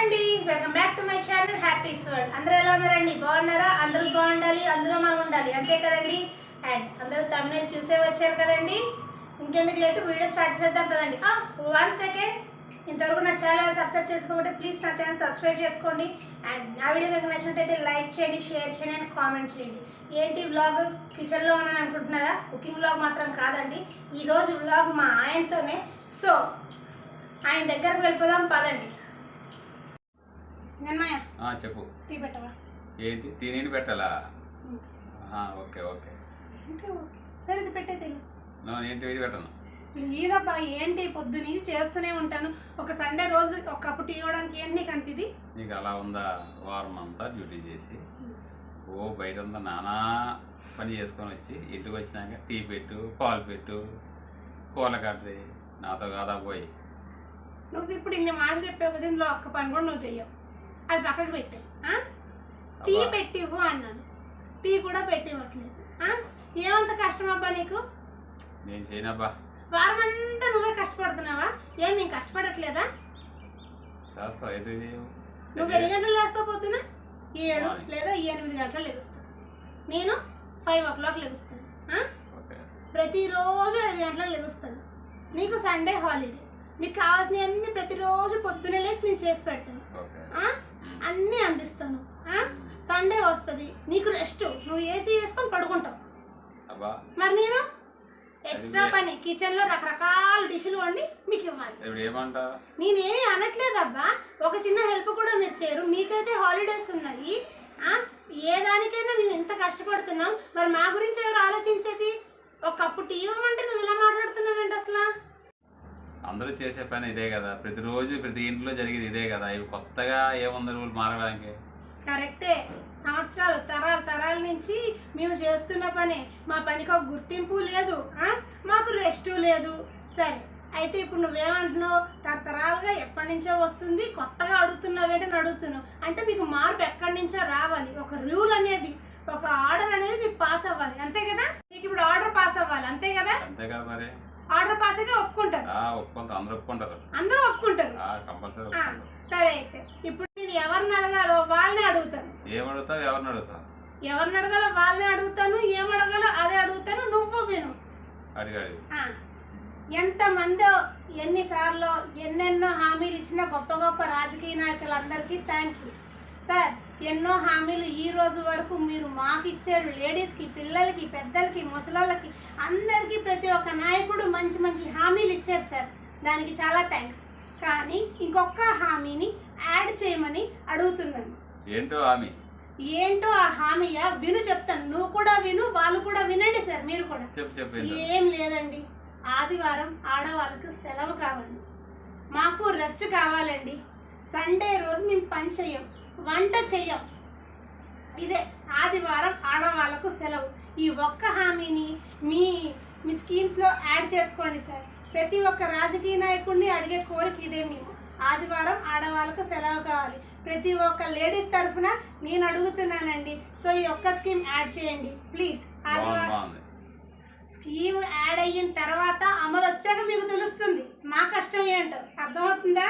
అండి. Welcome back to my channel happy sword అందరూ ఎలా ఉన్నారండి? బాగున్నారా? అందరూ బాగుండాలి అందరూ మనం ఉండాలి. అంతే కదండి? అండ్ అందరూ తమిళ చూసే వచ్చారు కదండి? ఇంకెందుకు లేటు? వీడియో స్టార్ట్ చేద్దాం కదండి వన్ సెకండ్ ఇంతవరకు నా ఛానల్ సబ్స్క్రైబ్ చేసుకోకపోతే ప్లీజ్ నా ఛానల్ సబ్స్క్రైబ్ చేసుకోండి. అండ్ నా వీడియో కనుక నచ్చినట్టయితే లైక్ చేయండి షేర్ చేయండి అండ్ కామెంట్ చేయండి. ఏంటి వ్లాగ్ కిచెన్లో ఉన్నాను అనుకుంటున్నారా? కుకింగ్ వ్లాగ్ మాత్రం కాదండి. ఈరోజు వ్లాగ్ మా ఆయనతోనే. సో ఆయన దగ్గరకు వెళ్ళిపోదాం పదండి. చెప్పు. ఏంటి? తినేది పెట్టాలా? ఓకే. ఓకే సరే ఇది ఏంటి వేడి పెట్టను. ప్లీజ్ అబ్బా ఏంటి? పొద్దు నుంచి చేస్తూనే ఉంటాను. ఒక సండే రోజు ఒక కప్పు టీ ఇవ్వడానికి ఏంటి నీకు అంత ఇది? నీకు అలా ఉందా? వారం అంతా డ్యూటీ చేసి. ఓ బయట అంతా నానా పని చేసుకొని వచ్చి ఇంటికి వచ్చినాక టీ పెట్టు పాలు పెట్టు కూల కట్టి నాతో కాదా పోయి. నువ్వు ఇప్పుడు ఇన్ని మాటలు చెప్పావు కదా ఇందులో ఒక్క పని కూడా నువ్వు చెయ్యవు. అది పక్కకు పెట్టావు ఆ? టీ అబ్బా. పెట్టివ్వు అన్నాను. టీ కూడా పెట్టివ్వట్లేదు? ఏమంత కష్టం అబ్బా నీకు? నేను చేయనబ్బా. వారం అంతా నువ్వే కష్టపడుతున్నావా? ఏం మేము కష్టపడట్లేదా? చేస్తావు. నువ్వు ఎన్ని గంటలు లేస్తావు పొద్దున? ఏడు. లేదా ఎనిమిది గంటలు లెగుస్తాను నేను ఫైవ్ ఓ క్లాక్ లెగుస్తాను. ప్రతిరోజు ఐదు గంటలకు లెగుస్తాను. నీకు సండే హాలిడే. మీకు కావాల్సినవి అన్ని ప్రతిరోజు పొద్దున లేచి నేను చేసి పెడతాను ఓకే ఆ? అన్నీ అందిస్తాను ఆ? సండే వస్తుంది నీకు రెస్ట్. నువ్వు ఏసీ వేసుకొని పడుకుంటావు. అబ్బా. మరి నేను? ఎక్స్ట్రా పని. కిచెన్లో రకరకాల డిష్లు వండి మీకు ఇవ్వాలి. నేనేమి అనట్లేదబ్బా. ఒక చిన్న హెల్ప్ కూడా మీరు చేయరు. మీకైతే హాలిడేస్ ఉన్నాయి? ఏ దానికైనా నేను ఎంత కష్టపడుతున్నాం. మరి మా గురించి ఎవరు ఆలోచించేది? ఒక కప్పు టీ ఇవ్వమంటే నువ్వు ఇలా మాట్లాడుతున్నావేంటి అసలు? అందరూ చేసే పని ఇదే కదా. ప్రతిరోజు ప్రతి ఇంట్లో జరిగేది ఇదే కదా. ఇవి కొత్తగా ఏముంది రూల్ మారడానికి? కరెక్టే. సంవత్సరాలు తరాల తరాల నుంచి మేము చేస్తున్న పని. మా పనికి ఒక గుర్తింపు లేదు? మాకు రెస్ట్ లేదు. సరే అయితే ఇప్పుడు నువ్వేమంటున్నావు? తరతరాలుగా ఎప్పటి నుంచో వస్తుంది కొత్తగా అడుగుతున్నావేంటి అని అడుగుతున్నావు. అంటే మీకు మార్పు ఎక్కడి నుంచో రావాలి. ఒక రూల్ అనేది ఒక ఆర్డర్ అనేది మీకు పాస్ అవ్వాలి. అంతే కదా? మీకు ఇప్పుడు ఆర్డర్ పాస్ అవ్వాలి. అంతే కదా? మరి. ఆర్డర్ పాస్ అయితే ఒప్పుకుంటారు. ఒప్పుకుంటారు. అందరూ ఒప్పుకుంటారు. అందరూ ఒప్పుకుంటారు. సరే అయితే ఇప్పుడు ఎవరిని అడగాలో వాళ్ళని అడుగుతాను. ఏం అడుగుతావు ఎవరిని అడుగుతావు? ఎవరిని అడగాలో వాళ్ళని అడుగుతాను ఏం అడగాలో అదే అడుగుతాను నువ్వు విను. అడిగి అడిగి. ఆ, ఎంతమందో ఎన్నిసార్లు ఎన్నెన్నో హామీలు ఇచ్చిన గొప్ప గొప్ప రాజకీయ నాయకులందరికీ థ్యాంక్ యూ సార్ ఎన్నో హామీలు ఈ రోజు వరకు మీరు మాకు ఇచ్చారు. లేడీస్కి పిల్లలకి పెద్దలకి ముసలోళ్ళకి అందరికీ ప్రతి ఒక్క నాయకుడు మంచి మంచి హామీలు ఇచ్చారు సార్. దానికి చాలా థ్యాంక్స్ కానీ ఇంకొక హామీని యాడ్ చేయమని అడుగుతున్నాను. ఏంటో ఆమె ఏంటో ఆ హామీయా విను చెప్తాను. నువ్వు కూడా విను వాళ్ళు కూడా వినండి సార్ మీరు కూడా. చెప్పు ఏం లేదండి. ఆదివారం ఆడవాళ్ళకు సెలవు కావాలి. మాకు రెస్ట్ కావాలండి. సండే రోజు మేము పని చెయ్యం వంట చెయ్యం ఇదే ఆదివారం ఆడవాళ్ళకు సెలవు. ఈ ఒక్క హామీని మీ మీ స్కీమ్స్లో యాడ్ చేసుకోండి సార్. ప్రతి ఒక్క రాజకీయ నాయకుడిని అడిగే కోరిక ఇదే మేము. ఆదివారం ఆడవాళ్ళకు సెలవు కావాలి. ప్రతి ఒక్క లేడీస్ తరఫున నేను అడుగుతున్నానండి. సో ఈ ఒక్క స్కీమ్ యాడ్ చేయండి. ప్లీజ్. ఆదివారం స్కీమ్ యాడ్ అయిన తర్వాత అమలు వచ్చాక మీకు తెలుస్తుంది. మా కష్టం ఏంటో. అర్థమవుతుందా?